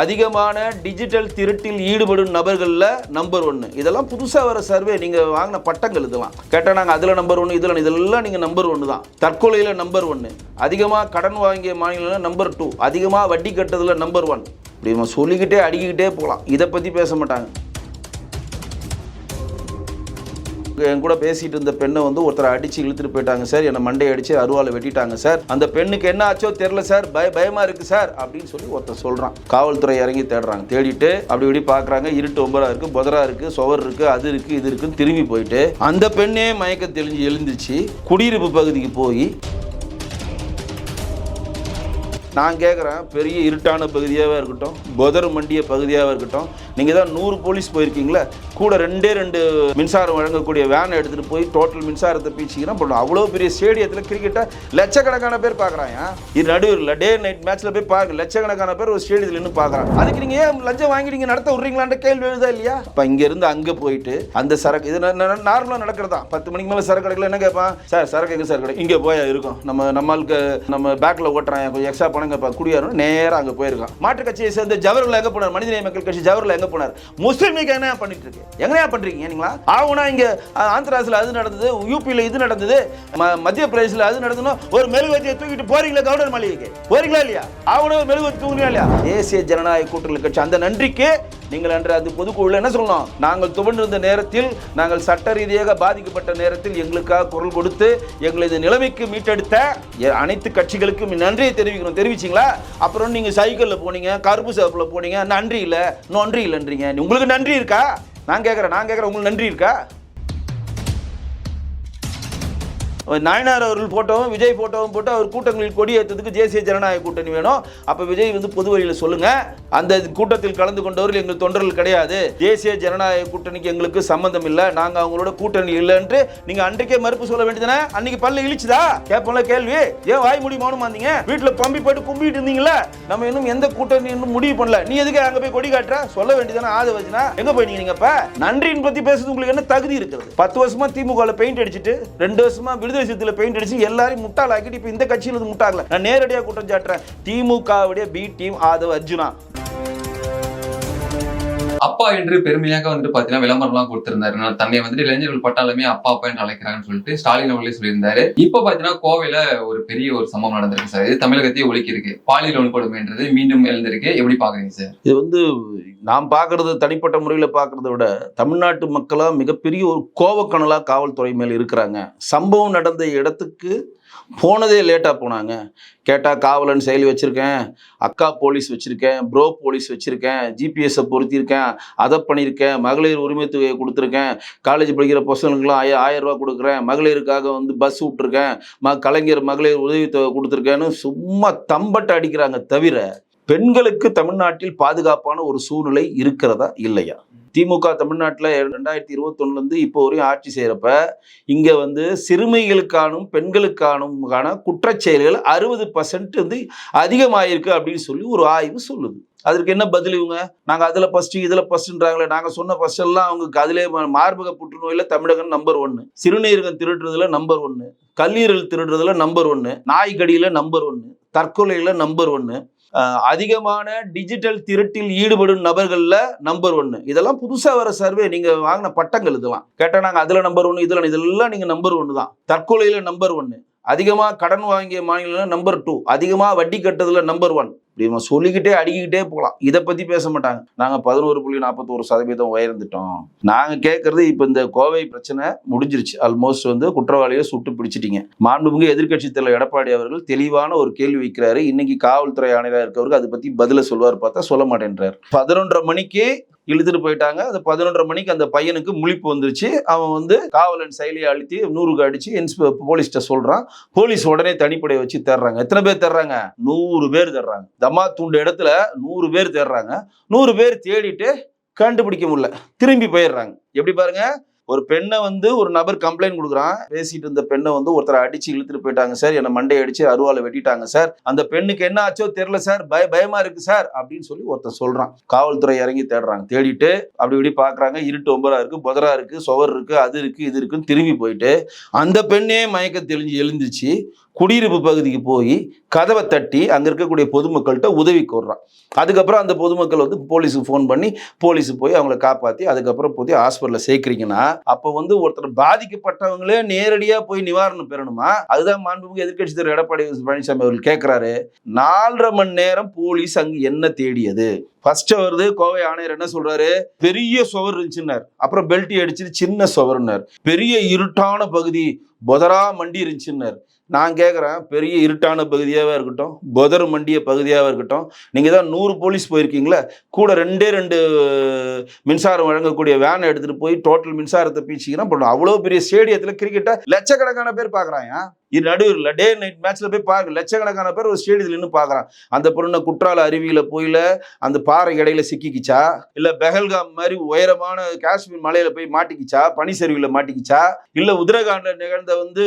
அதிகமான டிஜிட்டல் திருட்டில் ஈடுபடும் நபர்களில் நம்பர் ஒன்று இதெல்லாம் புதுசாக வர சர்வே நீங்கள் வாங்கின பட்டங்கள் இதெல்லாம். கேட்டால் நாங்கள் அதில் நம்பர் ஒன்று இதில் இதெல்லாம் நீங்கள் நம்பர் ஒன்று தான். தற்கொலையில் நம்பர் ஒன்று அதிகமாக கடன் வாங்கிய மாநிலம் நம்பர் டூ அதிகமாக வட்டி கட்டுறதுல நம்பர் ஒன் இப்படி நம்ம சொல்லிக்கிட்டே அடிக்கிட்டே போகலாம். இதை பற்றி பேச மாட்டாங்க. என் கூட பேசிட்டு இருந்த பெண்ணை வந்து ஒருத்தரை அடிச்சு இழுத்துட்டு போயிட்டாங்க சார். என்னை மண்டை அடிச்சு அருவாலை வெட்டிட்டாங்க சார். அந்த பெண்ணுக்கு என்ன ஆச்சோ தெரியல சார். பய பயமா இருக்கு சார் அப்படின்னு சொல்லி ஒருத்தர் சொல்றான். காவல்துறை இறங்கி தேடுறாங்க. தேடிட்டு அப்படி இப்படி பாக்குறாங்க. இருட்டு ஒம்பரா இருக்கு புதரா இருக்கு சுவர் இருக்கு அது இருக்கு இது இருக்குன்னு திரும்பி போயிட்டு அந்த பெண்ணே மயக்க தெளிஞ்சு எழுந்துச்சு. குடியிருப்பு பகுதிக்கு போய் நான் கேட்குறேன் பெரிய இருட்டான பகுதியாகவே இருக்கட்டும் புதர் மண்டிய பகுதியாகவே இருக்கட்டும் நீங்கள் தான் நூறு போலீஸ் போயிருக்கீங்களா கூட ரெண்டே ரெண்டு மின்சாரம் வழங்கக்கூடிய வேனை எடுத்துகிட்டு போய் டோட்டல் மின்சாரத்தை பீச்சிக்கிறோம் பட் அவ்வளோ பெரிய ஸ்டேடியத்தில் கிரிக்கெட்டை லட்சக்கணக்கான பேர் பார்க்குறாங்க. இது நடுவில் டே நைட் மேட்ச்சில் போய் பாருங்க லட்சக்கணக்கான பேர் ஒரு ஸ்டேடியத்தில் நின்று பார்க்குறாங்க. அதுக்கு நீங்கள் ஏன் லஞ்சம் வாங்கி நீங்கள் நடத்த விட்றீங்களான்ற கேள்வி எழுதா இல்லையா? இப்போ இங்கேருந்து அங்கே போயிட்டு அந்த சரக்கு இது நார்மலாக நடக்கிறதா? பத்து மணிக்கு மேலே சரக்கு கிடைக்கல என்ன கேட்பான்? சார் சரக்கு எங்கே சார் கிடைக்கும்? இங்கே போய் இருக்கும். நம்ம நம்மளுக்கு நம்ம பேக்கில் ஓட்டுறான் கொஞ்சம் எக்ஸ்ட்ரா பணம் கேட்பா குடியாரும் நேராக அங்கே போயிருக்கான். மாற்றுக் கட்சியை சேர்ந்த ஜவஹர்லால் எங்கே போனார்? மனிதநேய மக்கள் கட்சி ஜவஹர்லால் எங்கே போனார்? முஸ்லீம் லீக் என்ன பண்ணிட்டு இருக்கு? எங்கனையா பண்றீங்க நீங்களா ஆகுனா இங்க அஹ், ஆந்திராஸ்ல அது நடந்தது யூபியில் இது நடந்தது மத்திய பிரதேசில் அது நடந்ததுன்னா ஒரு மெழுகுவத்தியை தூக்கிட்டு போறீங்களா கவர்னர் மாளிகைக்கு? போறீங்களா இல்லையா? ஆகுனா மெழுகுவத்தி தூங்குறீங்களா இல்லையா? தேசிய ஜனநாயக கூட்டணி கட்சி. அந்த நன்றிக்கு நீங்கள் அன்று அது பொதுக்குழுல என்ன சொல்லணும் நாங்கள் துவண்டிருந்த நேரத்தில் நாங்கள் சட்ட ரீதியாக பாதிக்கப்பட்ட நேரத்தில் எங்களுக்காக குரல் கொடுத்து எங்களது நிலைமைக்கு மீட்டெடுத்த எ- அனைத்து கட்சிகளுக்கும் நன்றியை தெரிவிக்கணும். தெரிவிச்சிங்களா? அப்புறம் நீங்கள் சைக்கிளில் போனீங்க கருப்பு சிவப்பில் போனீங்க நன்றி இல்லை நன்றி இல்லைன்றீங்க. உங்களுக்கு நன்றி இருக்கா? நான் கேட்குறேன் நான் கேட்குறேன் உங்களுக்கு நன்றி இருக்கா? நாயனார் அவர்கள் போட்டோவும் விஜய் போட்டோவும் போட்டு அவர் கூட்டங்களில் கொடியேற்றதுக்கு தேசிய ஜனநாயக கூட்டணி வேணும். அப்போ விஜய் வந்து பொது வழியில் சொல்லுங்கள் அந்த கூட்டத்தில் கலந்து கொண்டவர்கள் எங்கள் தொண்டர்கள் கிடையாது. தேசிய ஜனநாயக கூட்டணிக்கு எங்களுக்கு சம்மந்தம் இல்லை. நாங்கள் அவங்களோட கூட்டணி இல்லைன்ட்டு நீங்கள் அன்றைக்கே மறுப்பு சொல்ல வேண்டியதுனா அன்னைக்கு பல்ல இழிச்சுதா? கேட்போம்ல கேள்வி. ஏன் வாய் மூடி மௌனம் இருந்தீங்க வீட்டில் பம்பி போட்டு கும்பிட்டு இருந்தீங்களா நம்ம இன்னும் எந்த கூட்டணி இன்னும் முடிவு பண்ணல. நீ எதுக்கு அங்கே போய் கொடி காட்டுற? சொல்ல வேண்டியதானே ஆதை வச்சுனா எங்க போயிட்டீங்க நீங்க நன்றியின் பற்றி பேசுறது உங்களுக்கு என்ன தகுதி இருக்கிறது? பத்து வருஷமா திமுக பெயிண்ட் அடிச்சிட்டு ரெண்டு வருஷமா விடுதலை சிறுத்தையில பெயிண்ட் அடிச்சு எல்லாரையும் முட்டாளாக்கிட்டு இப்போ இந்த கட்சியில முட்டாகல நான் நேரடியா குற்றம் சாட்டுறேன். திமுகவுடைய பி டீம் ஆதவ் அர்ஜுனா. அப்பா என்று பெருமையாக வந்துட்டு பாத்தீங்கன்னா விளம்பரம்லாம் கொடுத்திருந்தாரு. நான் தன்னை வந்துட்டு இளைஞர்கள் பட்டாலுமே அப்பா அப்பா என்று அழைக்கிறாங்கன்னு சொல்லிட்டு ஸ்டாலின் அவர்களே சொல்லியிருந்தாரு. இப்ப பாத்தீங்கன்னா கோவையில ஒரு பெரிய ஒரு சம்பவம் நடந்திருக்கு சார். இது தமிழகத்தையே ஒழிக்கிருக்கு. பாலியல் வன்கொடுமைன்றது மீண்டும் எழுந்திருக்கு. எப்படி பாக்குறீங்க சார்? இது வந்து நாம் பார்க்கறது தனிப்பட்ட முறையில் பாக்குறத விட தமிழ்நாட்டு மக்களா மிகப்பெரிய ஒரு கோவக்கணலா காவல்துறை மேல் இருக்கிறாங்க. சம்பவம் நடந்த இடத்துக்கு போனதே லேட்டாக போனாங்க. கேட்டால் காவலன் செயலி வச்சுருக்கேன் அக்கா போலீஸ் வச்சுருக்கேன் ப்ரோ போலீஸ் வச்சுருக்கேன் ஜிபிஎஸ்ஸை பொருத்தியிருக்கேன் அதை பண்ணியிருக்கேன் மகளிர் உரிமை தொகையை கொடுத்துருக்கேன் காலேஜ் படிக்கிற பசங்களுக்குலாம் ஆய ஆயிரம் ரூபா கொடுக்குறேன் மகளிருக்காக வந்து பஸ் விட்ருக்கேன் ம கலைஞர் மகளிர் உதவித்தொகை கொடுத்துருக்கேன்னு சும்மா தம்பட்டை அடிக்கிறாங்க தவிர பெண்களுக்கு தமிழ்நாட்டில் பாதுகாப்பான ஒரு சூழ்நிலை இருக்கிறதா இல்லையா? திமுக தமிழ்நாட்டில் ரெண்டாயிரத்தி இருபத்தொன்னுலேருந்து இப்போ வரையும் ஆட்சி செய்கிறப்ப இங்கே வந்து சிறுமிகளுக்கானும் பெண்களுக்கானுமான குற்றச்செயல்கள் அறுபது பர்சன்ட் வந்து அதிகமாயிருக்கு அப்படின்னு சொல்லி ஒரு ஆய்வு சொல்லுது. அதற்கு என்ன பதில் இவங்க? நாங்கள் அதில் ஃபஸ்ட்டு இதில் ஃபஸ்ட்டுன்றாங்களே நாங்கள் சொன்ன ஃபஸ்ட்டெல்லாம் எல்லாம் அதிலே மார்பக புற்றுநோயில் தமிழகம் நம்பர் ஒன்று சிறுநீரகம் திருடுறதுல நம்பர் ஒன்று கல்லீரல் திருடுறதுல நம்பர் ஒன்று நாய்க்கடியில் நம்பர் ஒன்று தற்கொலையில் நம்பர் ஒன்று அதிகமான டிஜிட்டல் திருட்டில் ஈடுபடும் நபர்களில் நம்பர் ஒன்று இதெல்லாம் புதுசாக வர சர்வே நீங்கள் வாங்கின பட்டங்கள் இதெல்லாம். கேட்டால் நாங்கள் அதில் நம்பர் ஒன்று இதில் இதெல்லாம் நீங்கள் நம்பர் ஒன்று தான். தற்கொலையில் நம்பர் ஒன்று அதிகமாக கடன் வாங்கிய மாநிலம் நம்பர் டூ அதிகமாக வட்டி கட்டுறதுல நம்பர் ஒன் இப்படி நம்ம சொல்லிக்கிட்டே அடிக்கிட்டே போகலாம். இதை பற்றி பேச மாட்டாங்க. நாங்கள் பதினோரு புள்ளி நாற்பத்தோரு சதவீதம் உயர்ந்துட்டோம். நாங்கள் கேட்குறது இப்போ இந்த கோவை பிரச்சனை முடிஞ்சிருச்சு. ஆல்மோஸ்ட் வந்து குற்றவாளியை சுட்டு பிடிச்சிட்டீங்க. மாண்புமிகு எதிர்க்கட்சி தலைவர் எடப்பாடி அவர்கள் தெளிவான ஒரு கேள்வி வைக்கிறாரு. இன்னைக்கு காவல்துறை ஆணையராக இருக்கவருக்கு அதை பற்றி பதிலை சொல்வார் பார்த்தா சொல்ல மாட்டேன்றார். பதினொன்றரை மணிக்கு இழுத்துட்டு போயிட்டாங்க. அந்த பதினொன்றரை மணிக்கு அந்த பையனுக்கு முழிப்பு வந்துருச்சு. அவன் வந்து காவலன் செயலியை அழுத்தி நூறுக்கு அடிச்சு இன்ஸ்பெ போலீஸ்கிட்ட சொல்றான். போலீஸ் உடனே தனிப்படையை வச்சு தர்றாங்க. எத்தனை பேர் தர்றாங்க? நூறு பேர் தேடுறாங்க தமா தூண்ட இடத்துல நூறு பேர் தேடுறாங்க நூறு பேர் தேடிட்டு கண்டுபிடிக்க முடியல. திரும்பி போயிடுறாங்க. எப்படி பாருங்க? ஒரு பெண்ணை வந்து ஒரு நபர் கம்ப்ளைண்ட் கொடுக்குறான். பேசிட்டு இருந்த பெண்ணை வந்து ஒருத்தரை அடிச்சு இழுத்துட்டு போயிட்டாங்க சார். என்னை மண்டையை அடிச்சு அருவாலை வெட்டிட்டாங்க சார். அந்த பெண்ணுக்கு என்ன ஆச்சோ தெரியல சார். பய பயமா இருக்கு சார் அப்படின்னு சொல்லி ஒருத்தர் சொல்றான். காவல்துறை இறங்கி தேடுறாங்க. தேடிட்டு அப்படி இப்படி பாக்குறாங்க. இருட்டு ஒம்பரா இருக்கு புதரா இருக்கு சுவர் இருக்கு அது இருக்கு இது இருக்குன்னு திரும்பி போயிட்டு அந்த பெண்ணே மயக்க தெளிஞ்சு எழுந்துச்சு. குடியிருப்பு பகுதிக்கு போய் கதவை தட்டி அங்கே இருக்கக்கூடிய பொதுமக்கள்கிட்ட உதவி கோர்றான். அதுக்கப்புறம் அந்த பொதுமக்கள் வந்து போலீஸுக்கு ஃபோன் பண்ணி போலீஸு போய் அவங்கள காப்பாற்றி அதுக்கப்புறம் போய் ஹாஸ்பிட்டலில் சேர்க்குறீங்கன்னா அப்போ வந்து ஒருத்தர் பாதிக்கப்பட்டவங்களே நேரடியாக போய் நிவாரணம் பெறணுமா? அதுதான் மாண்புமிகு எதிர்கட்சி தலைவர் எடப்பாடி பழனிசாமி அவர்கள் கேட்குறாரு நாலரை மணி நேரம் போலீஸ் அங்கே என்ன தேடியது? ஃபர்ஸ்ட் வருது கோவை ஆணையர் என்ன சொல்றாரு? பெரிய சுவர் இருந்துச்சுன்னார். அப்புறம் பெல்ட்டி அடிச்சு சின்ன சுவர்னார் பெரிய இருட்டான பகுதி பொதரா மண்டி இருந்துச்சுன்னார். நான் கேட்குறேன் பெரிய இருட்டான பகுதியாகவே இருக்கட்டும் பொதர் மண்டிய பகுதியாகவே இருக்கட்டும் நீங்கள் தான் நூறு போலீஸ் போயிருக்கீங்களே கூட ரெண்டே ரெண்டு மின்சாரம் வழங்கக்கூடிய வேனை எடுத்துகிட்டு போய் டோட்டல் மின்சாரத்தை பீச்சிங்கன்னா போடணும் அவ்வளோ பெரிய ஸ்டேடியத்தில் கிரிக்கெட்டை லட்சக்கணக்கான பேர் பார்க்குறாங்க. இது நடுவில் டே நைட் மேட்ச்ல போய் பார்க்க லட்சக்கணக்கான பேர் ஒரு ஸ்டேடியத்தில் நின்று பார்க்குறான் அந்த பொண்ணு குற்றால அருவியில் போயில அந்த பாறை இடையில சிக்கிக்கிச்சா? இல்லை பெஹல்காம் மாதிரி உயரமான காஷ்மீர் மலையில போய் மாட்டிக்கிச்சா? பனிச்சரிவுல மாட்டிக்கிச்சா? இல்லை உத்தரகாண்ட்ல நிகழ்ந்த வந்து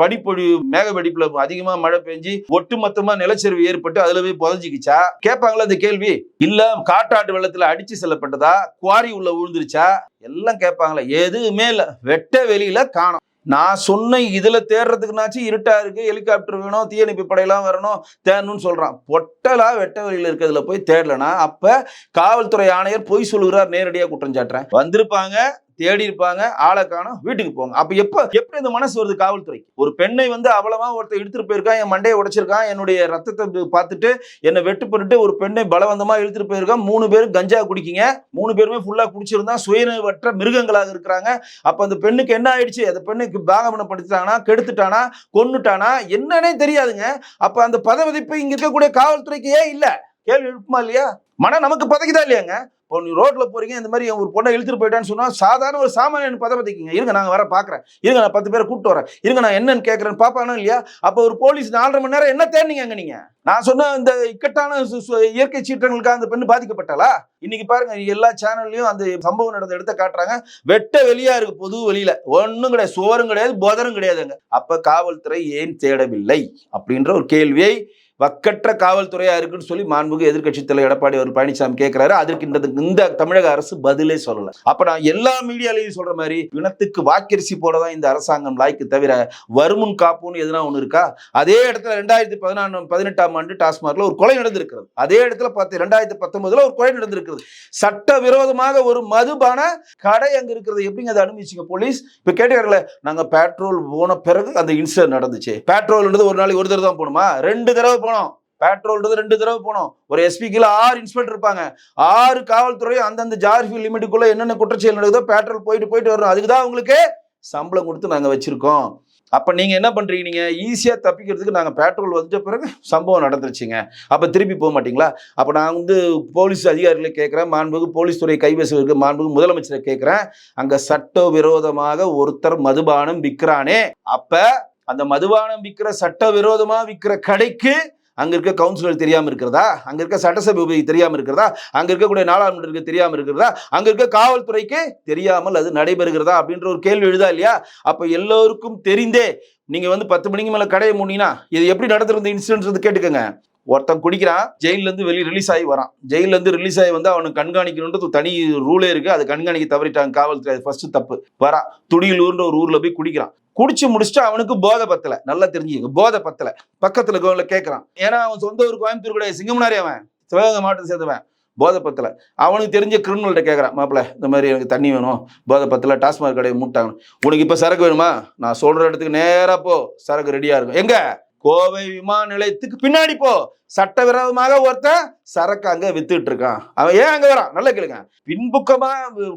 படிப்பொழிவு பனிப்பொழிவு அதிகமாக மழை பெஞ்சு ஒட்டுமொத்தமாக நிலச்சரிவு ஏற்பட்டு அதில் போய் புதஞ்சிக்கிச்சா? கேட்பாங்களா இந்த கேள்வி? இல்லை காட்டாட்டு வெள்ளத்தில் அடிச்சு செல்லப்பட்டதா? குவாரி உள்ள விழுந்துருச்சா? எல்லாம் கேட்பாங்களா? எதுவுமே இல்லை. வெட்ட வெளியில காணும். நான் சொன்ன இதில் தேடுறதுக்குனாச்சும் இருட்டா இருக்கு. ஹெலிகாப்டர் வேணும் தீயணைப்பு படையெல்லாம் வரணும் தேடணும்னு சொல்கிறான் பொட்டலா வெட்ட வழியில் இருக்கிறதுல போய் தேடலனா அப்போ காவல்துறை ஆணையர் பொய் சொல்லுகிறார் நேரடியாக குற்றம் சாட்டுறேன். வந்திருப்பாங்க தேடி இருப்பாங்க ஆளை காணும் வீட்டுக்கு போங்க. அப்ப எப்ப எப்படி இந்த மனசு வருது காவல்துறைக்கு? ஒரு பெண்ணை வந்து அவ்வளவா ஒருத்தர் எடுத்துட்டு போயிருக்கான் என் மண்டையை உடைச்சிருக்கான் என்னுடைய ரத்தத்தை பார்த்துட்டு என்னை வெட்டு பண்ணிட்டு ஒரு பெண்ணை பலவந்தமா இழுத்துட்டு போயிருக்கான். மூணு பேரும் கஞ்சா குடிக்கிங்க. மூணு பேருமே ஃபுல்லா குடிச்சிருந்தா சுயநலவற்ற மிருகங்களாக இருக்கிறாங்க. அப்ப அந்த பெண்ணுக்கு என்ன ஆயிடுச்சு? அந்த பெண்ணுக்கு பாகமனப்படுத்திட்டானா கெடுத்துட்டானா கொன்னுட்டானா? என்னன்னே தெரியாதுங்க. அப்ப அந்த பதவிப்பு இங்க இருக்கக்கூடிய காவல்துறைக்கு ஏன் இல்ல. கேள்வி எழுப்புமா இல்லையா? மன நமக்கு பதக்கிதா இல்லையாங்க? இப்போ நீ ரோட்ல போறீங்க இந்த மாதிரி ஒரு பொண்ணை இழுத்துட்டு போயிட்டான்னு சொன்னா சாதாரண ஒரு சாமானியன் பதவிக்குங்க இருங்க நாங்க வர பாக்குறேன். இருங்க நான் பத்து பேரை கூப்பிட்டு வரேன். இருங்க நான் என்னன்னு கேட்கறேன்னு பாப்பானா இல்லையா? அப்ப ஒரு போலீஸ் நாலரை மணி நேரம் என்ன தேடினீங்க அங்க நீங்க? நான் சொன்ன இந்த இக்கட்டான சு- சு- இயற்கை சீற்றங்களுக்காக அந்த பெண்ணு பாதிக்கப்பட்டாளா? இன்னைக்கு பாருங்க எல்லா சேனல்லையும் அந்த சம்பவம் நடந்த இடத்த காட்டுறாங்க. வெட்ட வெளியா இருக்கு பொது வெளியில. ஒண்ணும் கிடையாது சுவரும் கிடையாது புதரும் கிடையாதுங்க. அப்ப காவல்துறை ஏன் தேடவில்லை? அப்படின்ற ஒரு கேள்வியை வக்கற்ற காவல்துறையா இருக்குன்னு சொல்லி மாண்புக்கு எதிர்க்கட்சி தலைவர் எடப்பாடி அவர் பழனிசாமி கேட்கிறாரு அதற்கு இந்த இந்த தமிழக அரசு பதிலே சொல்லல. அப்ப நான் எல்லா மீடியாலையும் சொல்ற மாதிரி இனத்துக்கு வாக்கரிசி போடதான் இந்த அரசாங்கம் லாய்க்கு தவிர வருமுன் காப்புன்னு எதுனா ஒண்ணு இருக்கா? அதே இடத்துல ரெண்டாயிரத்தி பதினாறு பதினெட்டாம் ஆண்டு டாஸ்மார்க்ல ஒரு கொலை நடந்திருக்கிறது. அதே இடத்துல பத்து ரெண்டாயிரத்தி பத்தொன்பதுல ஒரு கொலை நடந்திருக்கிறது. சட்ட விரோதமாக ஒரு மதுபான கடை அங்க இருக்கிறது. எப்படிங்க அதை அனுமதிச்சிங்க போலீஸ்? இப்ப கேட்டுக்காரங்களே நாங்க பெட்ரோல் போன பிறகு அந்த இன்சிடென்ட் நடந்துச்சு. பெட்ரோல்ன்றது ஒரு நாளைக்கு ஒரு தடவை தான் போகணுமா? ரெண்டு தடவை போனோம். பேட்ரோல்ன்றது ரெண்டு தடவை போனோம். ஒரு எஸ்பி ஆறு இன்ஸ்பெக்டர் இருப்பாங்க. ஆறு காவல்துறையும் அந்தந்த ஜார்ஃபி லிமிட்டுக்குள்ள என்னென்ன குற்றச்செயல் நடக்குதோ பெட்ரோல் போயிட்டு போயிட்டு வரணும். அதுக்கு தான் உங்களுக்கு சம்பளம் கொடுத்து நாங்கள் வச்சுருக்கோம். அப்போ நீங்கள் என்ன பண்ணுறீங்க நீங்க? ஈஸியாக தப்பிக்கிறதுக்கு நாங்கள் பெட்ரோல் வந்த பிறகு சம்பவம் நடந்துருச்சுங்க. அப்போ திருப்பி போக மாட்டீங்களா? அப்போ நான் வந்து போலீஸ் அதிகாரிகளை கேட்குறேன். மாண்புக்கு போலீஸ் துறை கைவசம் மாண்புக்கு முதலமைச்சரை அங்கே சட்ட விரோதமாக ஒருத்தர் மதுபானம் விற்கிறானே. அப்போ அந்த மதுபானம் விற்கிற சட்ட விரோதமாக விற்கிற கடைக்கு அங்க இருக்க கவுன்சிலர் தெரியாம இருக்கிறதா? அங்க இருக்க சட்டசபை தெரியாமல் தெரியாம இருக்கிறதா? அங்க இருக்கக்கூடிய நாடாளுமன்றத்துக்கு தெரியாம இருக்கிறதா? அங்க இருக்க காவல்துறைக்கு தெரியாமல் அது நடைபெறுகிறதா? அப்படின்ற ஒரு கேள்வி எழுதா இல்லையா? அப்ப எல்லோருக்கும் தெரிந்தே நீங்க வந்து பத்து மணிக்கு மேல கடையை மூடினா இது எப்படி நடந்திருந்த இன்சிடென்ட் கேட்டுக்கோங்க. ஒருத்தன் குடிக்கிறான் ஜெயிலேருந்து வெளியே ரிலீஸ் ஆகி வரான். ஜெயிலேருந்து ரிலீஸ் ஆகி வந்து அவனுக்கு கண்காணிக்கணுன்றது தனி ரூலே இருக்கு. அது கண்காணிக்க தவறிட்டாங்க காவல்துறை. அது ஃபர்ஸ்ட் தப்பு. வரான். துடியலூர்ன்ற ஒரு ஊர்ல போய் குடிக்கிறான். குடிச்சு முடிச்சுட்டு அவனுக்கு போதை பத்தல. நல்லா தெரிஞ்சுக்க போதை பத்தல. பக்கத்துல இருக்கவங்கள கேட்கறான் ஏன்னா அவன் சொந்த ஊர் கோயம்புத்தூர் கூட சிங்கமுனாரி அவன். சிவகங்கை மாவட்டத்தை சேர்ந்தவன். போதை பத்தல. அவனுக்கு தெரிஞ்ச கிரிமினல்கிட்ட கேட்கறான் மாப்பிள்ள இந்த மாதிரி எனக்கு தண்ணி வேணும். போதை பத்தல டாஸ்மாக் கடையை மூட்டாங்க உனக்கு இப்ப சரக்கு வேணுமா? நான் சொல்ற இடத்துக்கு நேரா போ. சரக்கு ரெடியா இருக்கும். எங்க? கோவை விமான நிலையத்துக்கு பின்னாடி போ. சட்டவிரோதமாக ஒருத்தன் சரக்கு அங்க வித்துட்டு இருக்கான் அவன் ஏன் அங்க வரான்? நல்லா கேளுங்க. பின்புக்கமா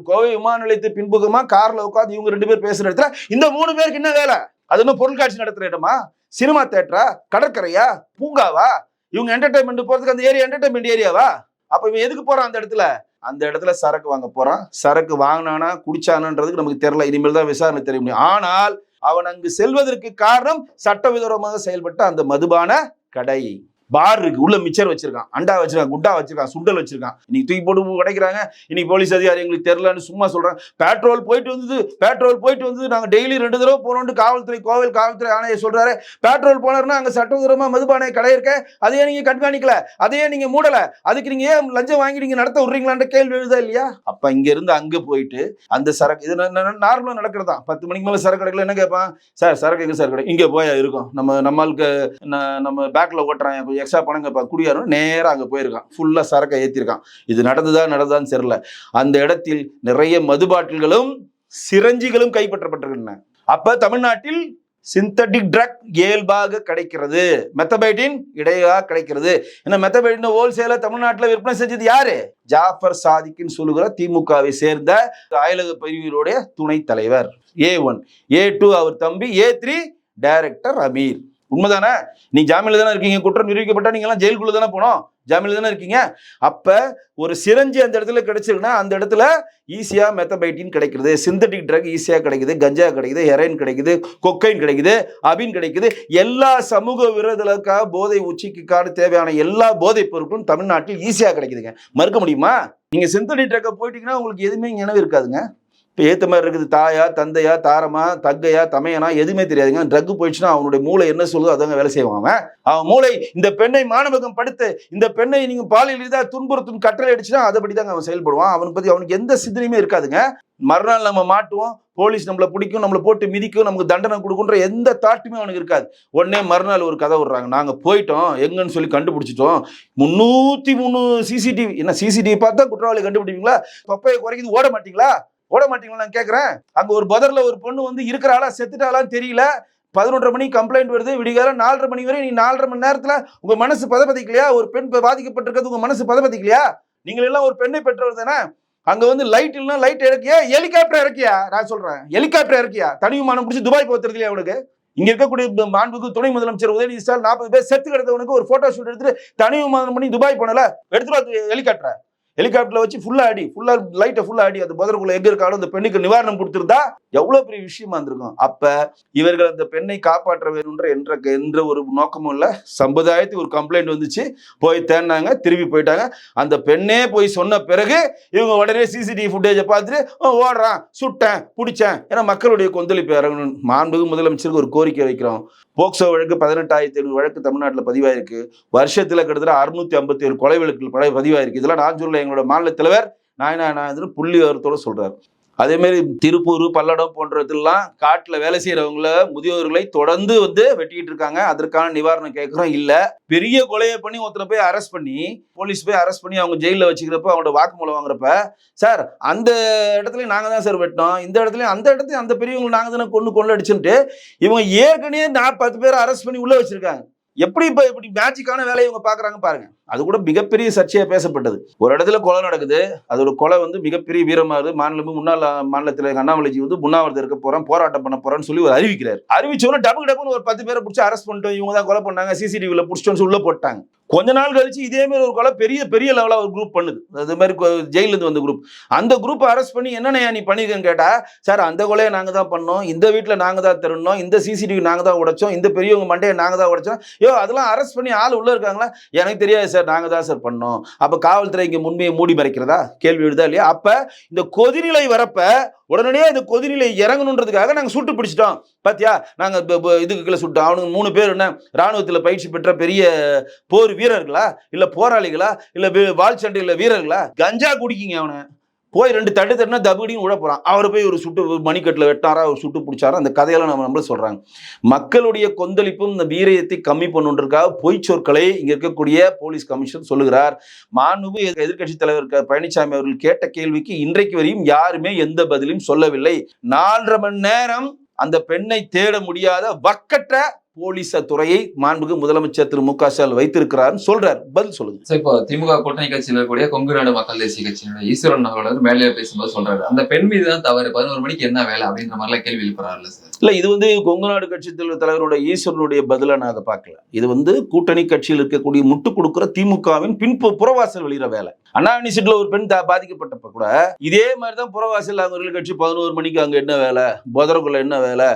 கோவை விமான நிலையத்து பின்புக்கமா கார்ல உட்காந்து இவங்க ரெண்டு பேர் பேசுற இடத்துல இந்த மூணு பேருக்கு என்ன வேலை? அது என்ன பொருட்காட்சி நடத்துற இடமா? சினிமா தேட்டரா? கடற்கரையா? பூங்காவா? இவங்க என்டர்டைன்மெண்ட் போறதுக்கு அந்த ஏரியா என்டர்டைன்மெண்ட் ஏரியாவா? அப்ப இவன் எதுக்கு போறான் அந்த இடத்துல? அந்த இடத்துல சரக்கு வாங்க போறான். சரக்கு வாங்கினானா குடிச்சானான்றதுக்கு நமக்கு தெரியல. இனிமேல் தான் விசாரணை தெரிய முடியும். ஆனால் அவன் அங்கு செல்வதற்கு காரணம் சட்டவிரோதமாக செயல்பட்ட அந்த மதுபான கடை. பார் இருக்கு. உள்ள மிச்சர் வச்சிருக்கான். அண்டா வச்சிருக்கான் குட்டா வச்சிருக்கான் சுண்டல் வச்சிருக்கான். இன்னைக்கு தூக்கி போட்டு உடைக்கிறாங்க இன்னைக்கு போலீஸ் அதிகாரி எங்களுக்கு தெரியலன்னு சும்மா சொல்றாங்க பெட்ரோல் போயிட்டு வந்தது பெட்ரோல் போயிட்டு வந்தது. நாங்க டெய்லி ரெண்டு தடவை போனோம்னு காவல்துறை கோவில் காவல்துறை ஆணையர் சொல்றாரு. பெட்ரோல் போனாருன்னா அங்க சட்டவிரோதமா மதுபானை கடை இருக்க அதையே நீங்க கண்காணிக்கல அதையே நீங்க மூடல. அதுக்கு நீங்க ஏன் லஞ்சம் வாங்கி நீங்க நடத்த விடுறீங்களான்ற கேள்வி எழுதா இல்லையா? அப்ப இங்க இருந்து அங்க போயிட்டு அந்த சரக்கு இது நார்மலா நடக்கிறதா? பத்து மணிக்கு மேல சரக்கு கடையில் என்ன கேட்பான் சார் சரக்கு எங்க சார் கடை? இங்க போய் இருக்கும். நம்ம நம்மளுக்கு நம்ம பேக்ல ஓட்டுறான். கொஞ்சம் எக்ஸ்ட்ரா பணம் இப்போ குடியாரும் நேராக அங்கே போயிருக்கான். ஃபுல்லா சரக்கை ஏத்திருக்கான். இது நடந்ததா நடந்ததான்னு தெரியல. அந்த இடத்தில் நிறைய மது பாட்டில்களும் சிரஞ்சிகளும் கைப்பற்றப்பட்டிருக்கின்றன. அப்ப தமிழ்நாட்டில் சிந்தட்டிக் ட்ரக் இயல்பாக கிடைக்கிறது. மெத்தபைட்டின் இடையாக கிடைக்கிறது. ஏன்னா மெத்தபைட்டின் ஹோல்சேல தமிழ்நாட்டில் விற்பனை செஞ்சது யாரு? ஜாஃபர் சாதிக்குன்னு சொல்லுகிற திமுகவை சேர்ந்த அயலக பிரிவினுடைய துணைத் தலைவர். ஏ ஒன் ஏ டூ அவர் தம்பி. A three director Ameer. உண்மைதானே? நீ ஜாமீன்ல தானே இருக்கீங்க? குற்றம் நிரூபிக்கப்பட்டா நீங்க எல்லாம் ஜெயிலுக்குள்ள தானே போனோம்? ஜாமீன்ல தானே இருக்கீங்க? அப்ப ஒரு சிரஞ்சி அந்த இடத்துல கிடைச்சிருக்குன்னா அந்த இடத்துல ஈஸியா மெத்தபைட்டின் கிடைக்கிறது சிந்தட்டிக் ட்ரக் ஈஸியா கிடைக்குது கஞ்சா கிடைக்குது ஹெரோயின் கிடைக்குது கொக்கைன் கிடைக்குது அபின் கிடைக்குது. எல்லா சமூக விரோதலுக்காக போதை உச்சிக்கான தேவையான எல்லா போதைப் பொருட்களும் தமிழ்நாட்டில் ஈஸியா கிடைக்குதுங்க. மறுக்க முடியுமா? நீங்க சிந்தட்டிக் ட்ரக்கை போயிட்டீங்கன்னா உங்களுக்கு எதுவுமே நினைவு இருக்காதுங்க. இப்போ ஏற்ற மாதிரி இருக்குது தாயா தந்தையா தாரமா தங்கையா தமையனா எதுவுமே தெரியாதுங்க. ட்ரக் போயிடுச்சுன்னா அவனுடைய மூளை என்ன சொல்லுதோ அதாங்க வேலை செய்வாங்க அவன். அவன் மூளை இந்த பெண்ணை மாணவகம் படுத்து இந்த பெண்ணை நீங்க பாலியல் இதாக துன்புறுத்தும் கட்டளை அடிச்சுன்னா அதை தாங்க அவன் செயல்படுவான். அவனை பத்தி அவனுக்கு எந்த சிந்தனையுமே இருக்காதுங்க. மறுநாள் நம்ம மாட்டுவோம் போலீஸ் நம்மளை பிடிக்கும் நம்மளை போட்டு மிதிக்கும் நமக்கு தண்டனை கொடுக்குன்ற எந்த தாட்டுமே அவனுக்கு இருக்காது. உடனே மறுநாள் ஒரு கதை விடுறாங்க. நாங்கள் போயிட்டோம் எங்கன்னு சொல்லி கண்டுபிடிச்சிட்டோம். முந்நூற்றி மூணு சிசிடிவி என்ன சிசிடிவி பார்த்தா குற்றவாளி கண்டுபிடிப்பீங்களா? தொப்பையை குறைக்குது ஓட மாட்டீங்களா? ஓட மாட்டீங்களா நான் கேட்குறேன் அங்கே ஒரு பதரில் ஒரு பொண்ணு வந்து இருக்கிறாளா செத்துட்டாளான்னு தெரியல. பதினொன்றரை மணிக்கு கம்ப்ளைண்ட் வருது விடிகாலம் நாலரை மணி வரை நீ நாலரை மணி நேரத்தில் உங்கள் மனசு பதப்பதிக்கலையா? ஒரு பெண் பாதிக்கப்பட்டிருக்கிறது உங்கள் மனசு பதப்பதிக்கலையா? நீங்கள் எல்லாம் ஒரு பெண்ணை பெற்றவர் தானே? அங்கே வந்து லைட் இல்லைன்னா லைட் இறக்கியா? ஹெலிகாப்டர் இறக்கியா? நான் சொல்கிறேன் ஹெலிகாப்டர் இறக்கியா? தனி விமானம் பிடிச்சி துபாய் போத்துறதுலையா அவனுக்கு இங்க இருக்கக்கூடிய மாண்புக்கு துணை முதலமைச்சர் உதயநிதி ஸ்டாலின் நாற்பது பேர் செத்து கிடந்தவனுக்கு ஒரு போட்டோ ஷூட் எடுத்துட்டு தனி விமானம் பண்ணி துபாய் போனல எடுத்துட்டு ஹெலிகாப்டர் ஹெலிகாப்டர்ல வச்சு ஃபுல்லா அடி ஃபுல்லா லைட்டை ஃபுல்லா அடி அந்த புதருக்குள்ள எங்க இருக்காலும் அந்த பெண்ணுக்கு நிவாரணம் கொடுத்திருந்தா எவ்வளவு பெரிய விஷயமா இருந்திருக்கும். அப்ப இவர்கள் அந்த பெண்ணை காப்பாற்ற வேணும்ன்ற என்ற என்ற ஒரு நோக்கமும் இல்லை. சமுதாயத்துக்கு ஒரு கம்ப்ளைண்ட் வந்துச்சு. போய் தேடினாங்க திரும்பி போயிட்டாங்க. அந்த பெண்ணே போய் சொன்ன பிறகு இவங்க உடனே சிசிடிவி ஃபுட்டேஜை பார்த்துட்டு ஓடுறான் சுட்டேன் பிடிச்சேன். ஏன்னா மக்களுடைய கொந்தளிப்பு இறங்கணும். மாண்புகு முதலமைச்சருக்கு ஒரு கோரிக்கை வைக்கிறோம். போக்சோ வழக்கு பதினெட்டாயிரத்தி ஐநூறு வழக்கு தமிழ்நாட்டில் பதிவாயிருக்கு. வருஷத்துல கிட்டத்தட்ட அறுநூத்தி ஐம்பத்தி ஏழு கொலை வழக்கு பதிவாயிருக்கு. இதெல்லாம் நான் சொல்ல எங்களோட மாநில தலைவர் நாயனா நாயந்திரன் புள்ளி விவரத்தோட சொல்றாரு. அதேமாரி திருப்பூர் பல்லடம் போன்றதெல்லாம் காட்டில் வேலை செய்யறவங்கள முதியோர்களை தொடர்ந்து வந்து வெட்டிக்கிட்டு இருக்காங்க. அதற்கான நிவாரணம் கேட்குறோம் இல்லை பெரிய கொலையை பண்ணி ஒருத்தரை போய் அரெஸ்ட் பண்ணி போலீஸ் போய் அரெஸ்ட் பண்ணி அவங்க ஜெயிலில் வச்சுக்கிறப்ப அவங்களோட வாக்குமூலம் வாங்குறப்ப சார் அந்த இடத்துலையும் நாங்கள் தான் சார் வெட்டினோம். இந்த இடத்துலையும் அந்த இடத்துலயும் அந்த பெரியவங்களை நாங்க தானே கொண்டு கொண்டு அடிச்சுட்டு இவங்க ஏற்கனவே நான் பத்து பேரை அரெஸ்ட் பண்ணி உள்ளே வச்சிருக்காங்க. எப்படி இப்போ இப்படி மேஜிக்கான வேலையை இவங்க பார்க்குறாங்க பாருங்க. அது கூட மிகப்பெரிய சர்ச்சையாக பேசப்பட்டது. ஒரு இடத்துல கொலை நடக்குது. அதோட கொலை வந்து மிகப்பெரிய வீரமாகுது மாநிலமும் முன்னாள் மாநிலத்தில் அண்ணாமலைஜி வந்து உண்ணாவிரதம் இருக்க போகிறோம் போராட்டம் பண்ண போறேன்னு சொல்லி ஒரு அறிவிக்கிறார். அறிவிச்சோன்னு டபுக்கு டப்புன்னு ஒரு பத்து பேரை பிடிச்சி அரெஸ்ட் பண்ணிட்டோம். இவங்க தான் கொலை பண்ணாங்க. சிசிடிவியில் பிடிச்சிட்டோன்னு சொல்லி போட்டாங்க. கொஞ்ச நாள் கழிச்சு இதே மாதிரி ஒரு கொலை பெரிய பெரிய லெவலாக ஒரு குரூப் பண்ணுது. அது மாதிரி ஜெயிலிருந்து வந்த குரூப் அந்த குரூப் அரெஸ்ட் பண்ணி என்னண்ணே நீ பண்ணிருக்கேன்னு கேட்டால் சார் அந்த கொலையை நாங்கள் தான் பண்ணோம். இந்த வீட்டில் நாங்கள் தான் திருடணும். இந்த சிசிடிவி நாங்கள் தான் உடைச்சோம். இந்த பெரியவங்க மண்டையை நாங்கள் தான் உடைச்சோம். யோ அதெல்லாம் அரெஸ்ட் பண்ணி ஆள் உள்ளே இருக்காங்களா? எனக்கு தெரியாது சார் நாங்கள் தான் சார் பண்ணோம். அப்போ காவல்துறை இங்கே முன்மையை மூடி மறைக்கிறதா? கேள்வி விடுதா இல்லையா? அப்போ இந்த கொதிநிலை வரப்போ உடனடியே இந்த கொதிநிலை இறங்கணுன்றதுக்காக நாங்கள் சுட்டு பிடிச்சிட்டோம். பாத்தியா? நாங்கள் ப- இதுக்கு கீழே சுட்டோம். அவனுங்க மூணு பேர் என்ன ராணுவத்தில் பயிற்சி பெற்ற பெரிய போர் வீரர்களா? இல்லை போராளிகளா? இல்லை வி- வாள் வீரர்களா? கஞ்சா குடிக்கிங்க அவனை. போய் ரெண்டு தட்டு தட்டுனா தபடின்னு விட போகிறான் அவரை போய் ஒரு சுட்டு மணிக்கட்டில் வெட்டாரா ஒரு சுட்டு பிடிச்சாரா அந்த கதையெல்லாம் நம்ம நம்மள சொல்கிறாங்க மக்களுடைய கொந்தளிப்பும் இந்த வீரியத்தை கம்மி பண்ணுன்றதுக்காக பொய் சொற்களை இங்கே இருக்கக்கூடிய போலீஸ் கமிஷன் சொல்லுகிறார். மாண்பு எதிர்க்கட்சி தலைவர் பழனிசாமி அவர்கள் கேட்ட கேள்விக்கு இன்றைக்கு வரையும் யாருமே எந்த பதிலும் சொல்லவில்லை. நாலரை மணி நேரம் அந்த பெண்ணை தேட முடியாத வக்கற்ற போலீஸ் துறையை மாண்புக்கு முதலமைச்சர் திரு மு க ஸ்டாலின் வைத்திருக்கிறார்னு சொல்றார். பதில் சொல்லுங்க. இப்போ திமுக கூட்டணி கட்சியில் இருக்கக்கூடிய கொங்கு நாடு மக்கள் தேசிய கட்சியினுடைய ஈஸ்வரன் அவர்கள் மேலே பேசும்போது சொல்றாரு. அந்த பெண் மீது தான் தவறு. பதினோரு மணிக்கு என்ன வேலை அப்படின்ற மாதிரிலாம் கேள்வி எழுப்புறாருல்ல சார் இல்ல இது வந்து கொங்கு நாடு கட்சி தலைவர் தலைவருடைய ஈஸ்வரனுடைய பதிலா நான் அதை பார்க்கல. இது வந்து கூட்டணி கட்சியில் இருக்கக்கூடிய முட்டு கொடுக்கிற திமுகவின் பின்பு புறவாசல் வெளியிற வேலை. அண்ணா யூனிவர்சிட்டியில ஒரு பெண் பாதிக்கப்பட்டப்ப கூட இதே மாதிரி தான் புறவாசல் அவர்கள் கட்சி பதினோரு மணிக்கு அங்க என்ன வேலை? புதருக்குள்ள என்ன வேலை?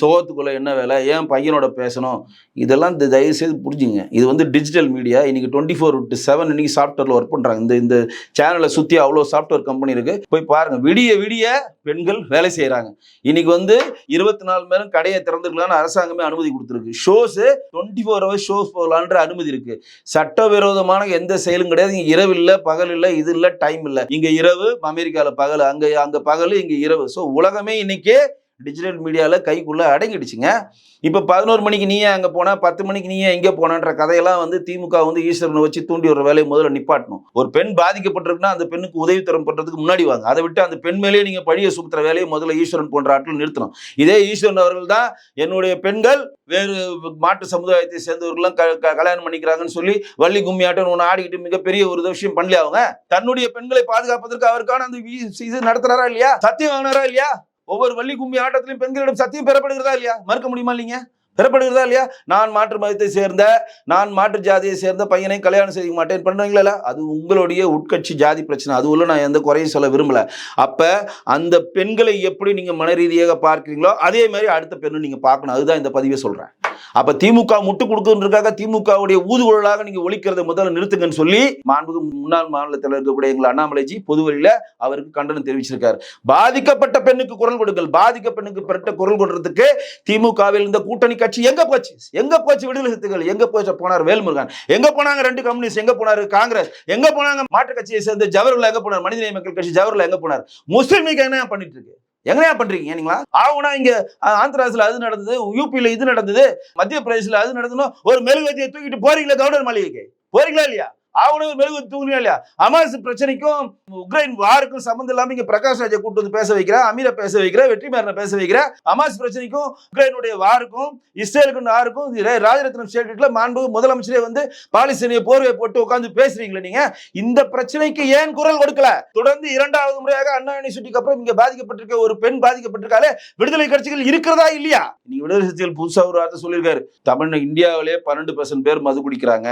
சோகத்துக்குள்ள என்ன வேலை? ஏன் பையனோட உரிமையோட பேசணும். இதெல்லாம் இந்த தயவு செய்து புரிஞ்சுங்க. இது வந்து டிஜிட்டல் மீடியா இன்னைக்கு டுவெண்ட்டி ஃபோர் டு செவன் இன்னைக்கு சாஃப்ட்வேரில் ஒர்க் பண்ணுறாங்க இந்த இந்த சேனலை சுற்றி அவ்வளோ சாஃப்ட்வேர் கம்பெனி இருக்குது போய் பாருங்க. விடிய விடிய பெண்கள் வேலை செய்கிறாங்க இன்றைக்கி வந்து இருபத்தி நாலு மேலும் கடையை திறந்துருக்கலாம்னு அரசாங்கமே அனுமதி கொடுத்துருக்கு. Shows twenty four hours shows போகலான்ற அனுமதி இருக்கு. சட்டவிரோதமான எந்த செயலும் கிடையாது. இங்கே இரவு இல்லை பகல் இல்லை இது இல்லை டைம் இல்லை. இங்கே இரவு அமெரிக்காவில் பகல் அங்கே அங்கே பகல் இங்கே இரவு. ஸோ உலகமே இன்னைக்கு டிஜிட்டல் மீடியாவில் கைக்குள்ளே அடங்கிடுச்சுங்க. இப்போ பதினோரு மணிக்கு நீயே அங்கே போனால் பத்து மணிக்கு நீயே இங்கே போனான்ற கதையெல்லாம் வந்து திமுக வந்து ஈஸ்வரனை வச்சு தூண்டி ஒரு வேலையை முதல்ல நிப்பாட்டணும். ஒரு பெண் பாதிக்கப்பட்டிருக்குன்னா அந்த பெண்ணுக்கு உதவித்தரம் பண்ணுறதுக்கு முன்னாடி வாங்க. அதை விட்டு அந்த பெண் மேலேயே நீங்கள் பழிய சுமத்துற வேலையை முதல்ல ஈஸ்வரன் போன்ற ஆட்கள் நிறுத்தணும். இதே ஈஸ்வரன் அவர்கள் தான் என்னுடைய பெண்கள் வேறு மாட்டு சமுதாயத்தை சேர்ந்தவர்கள்லாம் க- கல்யாணம் பண்ணிக்கிறாங்கன்னு சொல்லி வள்ளி கும்மியாட்டம் ஒன்று ஆடிக்கிட்டு மிகப்பெரிய ஒரு விஷயம் பண்ணல அவங்க. தன்னுடைய பெண்களை பாதுகாப்பதற்கு அவருக்கான அந்த இது நடத்துறாரா இல்லையா? சத்தியம் வாங்கினாரா இல்லையா? ஒவ்வொரு வள்ளி கும்மி ஆட்டத்திலும் பெண்களிடம் சத்தியம் பெறப்படுகிறதா இல்லையா? மறுக்க முடியுமா இல்லைங்க? பெறப்படுகிறதா இல்லையா? நான் மாற்று மதத்தை சேர்ந்த நான் மாற்று ஜாதியை சேர்ந்த பையனை கல்யாணம் செய்ய மாட்டேன். பண்ணுறீங்களா அது உங்களுடைய உட்கட்சி ஜாதி பிரச்சனை. அது உள்ள நான் எந்த குறையும் சொல்ல விரும்பலை. அப்போ அந்த பெண்களை எப்படி நீங்கள் மன ரீதியாக பார்க்குறீங்களோ அதே மாதிரி அடுத்த பெண்ணு நீங்கள் பார்க்கணும். அதுதான் இந்த பதிவை சொல்கிறேன் அப்ப திமுக முட்டு கொடுக்குறதுக்காக திமுகவுடைய ஊதுகுழலாக நீங்க ஒழிக்கிறதை முதல்ல நிறுத்துங்கன்னு சொல்லி மாண்புக்கு முன்னாள் மாநிலத்தில் இருக்கக்கூடிய எங்கள் அண்ணாமலைஜி பொதுவெளியில அவருக்கு கண்டனம் தெரிவிச்சிருக்காரு. பாதிக்கப்பட்ட பெண்ணுக்கு குரல் கொடுங்கள். பாதிக்க பெண்ணுக்கு பெற்ற குரல் கொடுறதுக்கு திமுகவில் இந்த கூட்டணி கட்சி எங்க போச்சு? எங்க போச்சு விடுதலை சிறுத்தைகள்? எங்க போச்சு? போனார் வேல்முருகன். எங்க போனாங்க ரெண்டு கம்யூனிஸ்ட்? எங்க போனாரு காங்கிரஸ்? எங்க போனாங்க மாற்று கட்சியை சேர்ந்த ஜவஹர்லால் எங்க போனார்? மனிதநேய மக்கள் கட்சி ஜவஹர்லால் எங்க போனார்? முஸ்லீம் லீக் என்ன பண்ணிட்டு இருக்கு? எங்கனையா பண்றீங்க? நீங்களா ஆகுனா இங்க ஆந்திராஸ்ல அது நடந்தது யூபியில இது நடந்தது மத்திய பிரதேசல அது நடந்ததுன்னு ஒரு மெழுகுவத்தியை தூக்கிட்டு போறீங்களா கவுண்டர் மாளிகைக்கு? போறீங்களா இல்லையா? அவனுக்கு மெழுகு தூக்குறீங்களா இல்லையா? அமாஸ் பிரச்சனைக்கும் உக்ரைன் வாருக்கும் சம்மந்தம் இல்லாம இங்க பிரகாஷ் ராஜை கூட்டு வந்து பேச வைக்கிற அமீரை பேச வைக்கிற வெற்றிமாறனை பேச வைக்கிற. அமாஸ் பிரச்சனைக்கும் உக்ரைனுடைய வாருக்கும் இஸ்ரேலுக்கும் வாருக்கும் இது ராஜரத்னம் ஸ்டேட்ல மாண்பு முதலமைச்சரே வந்து பாலிஸ்தீனிய போர்வை போட்டு உட்கார்ந்து பேசுறீங்களா நீங்க? இந்த பிரச்சனைக்கு ஏன் குரல் கொடுக்கல? தொடர்ந்து இரண்டாவது முறையாக அண்ணா யூனிவர்சிட்டிக்கு அப்புறம் இங்க பாதிக்கப்பட்டிருக்க ஒரு பெண் பாதிக்கப்பட்டிருக்காலே விடுதலை கட்சிகள் இருக்கிறதா இல்லையா? நீங்க விடுதலை கட்சிகள் புதுசா ஒரு வார்த்தை சொல்லியிருக்காரு. தமிழ் இந்தியாவிலே பன்னெண்டு பர்சன்ட் பேர் மது குடிக்கிறாங்க.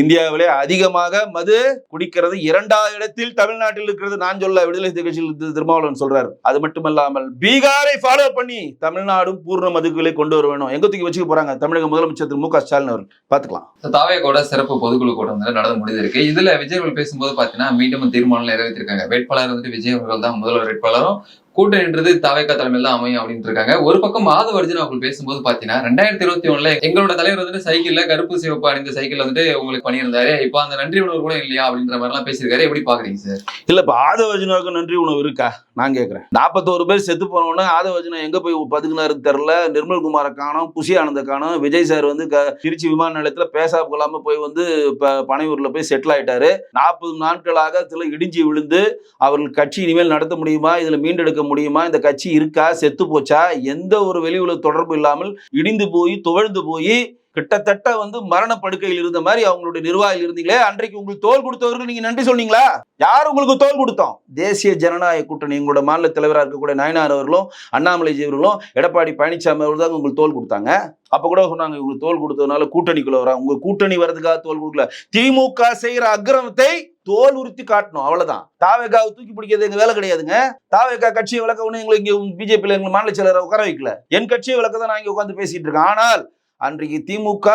இந்தியாவிலே அதிகமாக மது குடிக்கிறது. இரண்டாவது இடத்தில் தமிழ்நாட்டில் இருக்கிறது. நான் சொல்ல விடுதலை சிறுத்தை கட்சியில் திருமாவளவன் சொல்றாரு. அது மட்டுமல்லாமல் பீகாரை ஃபாலோ பண்ணி தமிழ்நாடும் பூர்ண மதுக்களை கொண்டு வர வேணும். எங்க தூக்கி வச்சுக்க போறாங்க? தமிழக முதலமைச்சர் திரு மு க ஸ்டாலின் அவர் பாத்துக்கலாம் தாவேகோட சிறப்பு பொதுக்குழு கூட்டம் வந்து நடந்து முடிஞ்சிருக்கு இதுல விஜய் அவர்கள் பேசும்போது பாத்தீங்கன்னா மீண்டும் தீர்மானம் நிறைவேற்றிருக்காங்க. வேட்பாளர் வந்துட்டு விஜய் அவர்கள் தான் முதல்வர் வேட்பாளரும். கூட்டணின்றது தாவேக்கா தலைமையில் தான் அமையும் அப்படின்னு இருக்காங்க. ஒரு பக்கம் மாதவ அர்ஜுன் அவர்கள் பேசும்போது பாத்தீங்கன்னா ரெண்டாயிரத்தி இருபத்தி ஒண்ணுல எங்களோட தலைவர் வந்துட்டு சைக்கிள்ல கருப்பு சிவப்பு அணிந்த சைக்கிள் வந்துட்டு உங்களுக்கு பண்ணியிருந்தாரு இப்போ அந்த நன்றி உணர்வு கூட இல்லையா அப்படின்ற மாதிரி எல்லாம் பேசியிருக்காரு. எப்படி பாக்குறீங்க சார்? இல்ல இப்ப ஆதவஜனாவுக்கு நன்றி உணவு இருக்கா? நான் கேட்கறேன் நாற்பத்தோரு பேர் செத்து போனவொடனே ஆதவஜனா எங்க போய் பதுக்குனாரு தெரில நிர்மல் குமாரை காணும் புஷி ஆனந்த காணும். விஜய் சார் வந்து க- திருச்சி விமான நிலையத்துல பேசாம கொள்ளாம போய் வந்து இப்ப பனையூர்ல போய் செட்டில் ஆயிட்டாரு. நாற்பது நாட்களாக சில இடிஞ்சு விழுந்து அவர்கள் கட்சி இனிமேல் நடத்த முடியுமா? இதுல மீண்டெடுக்க முடியுமா? இந்த கட்சி இருக்கா? செத்து போச்சா? எந்த ஒரு வெளியுல தொடர்பு இல்லாமல் இடிந்து போய் துவழ்ந்து போய் கிட்டத்தட்ட வந்து மரண படுக்கையில் இருந்த மாதிரி அவங்களுடைய நிர்வாகிகள் இருந்தீங்களே? அன்றைக்கு உங்களுக்கு தோல் கொடுத்தவர்கள் நீங்க நன்றி சொன்னீங்களா? யார் உங்களுக்கு தோல் கொடுத்தோம்? தேசிய ஜனநாயக கூட்டணி எங்களோட மாநில தலைவராக இருக்கக்கூடிய நயனார் அவர்களும் அண்ணாமலைஜி அவர்களும் எடப்பாடி பழனிசாமி அவர்கள் தான் உங்களுக்கு தோல் கொடுத்தாங்க. அப்ப கூட சொன்னாங்க இவங்களுக்கு தோல் கொடுத்ததுனால கூட்டணிக்குள்ள வரா உங்க கூட்டணி வர்றதுக்காக தோல் கொடுக்கல. திமுக செய்யற அக்கிரமத்தை தோல் உறுத்தி காட்டணும் அவ்வளவுதான். தாவேக்காவை தூக்கி பிடிக்கிறது எங்க வேலை கிடையாதுங்க. தாவேக்கா கட்சியை விளக்க ஒண்ணு எங்களை இங்க பிஜேபியில எங்க மாநில செயலரை உட்கார வைக்கல. என் கட்சியை விளக்க தான் நான் இங்க உட்காந்து பேசிட்டு இருக்கேன். ஆனால் அன்றைக்கு திமுக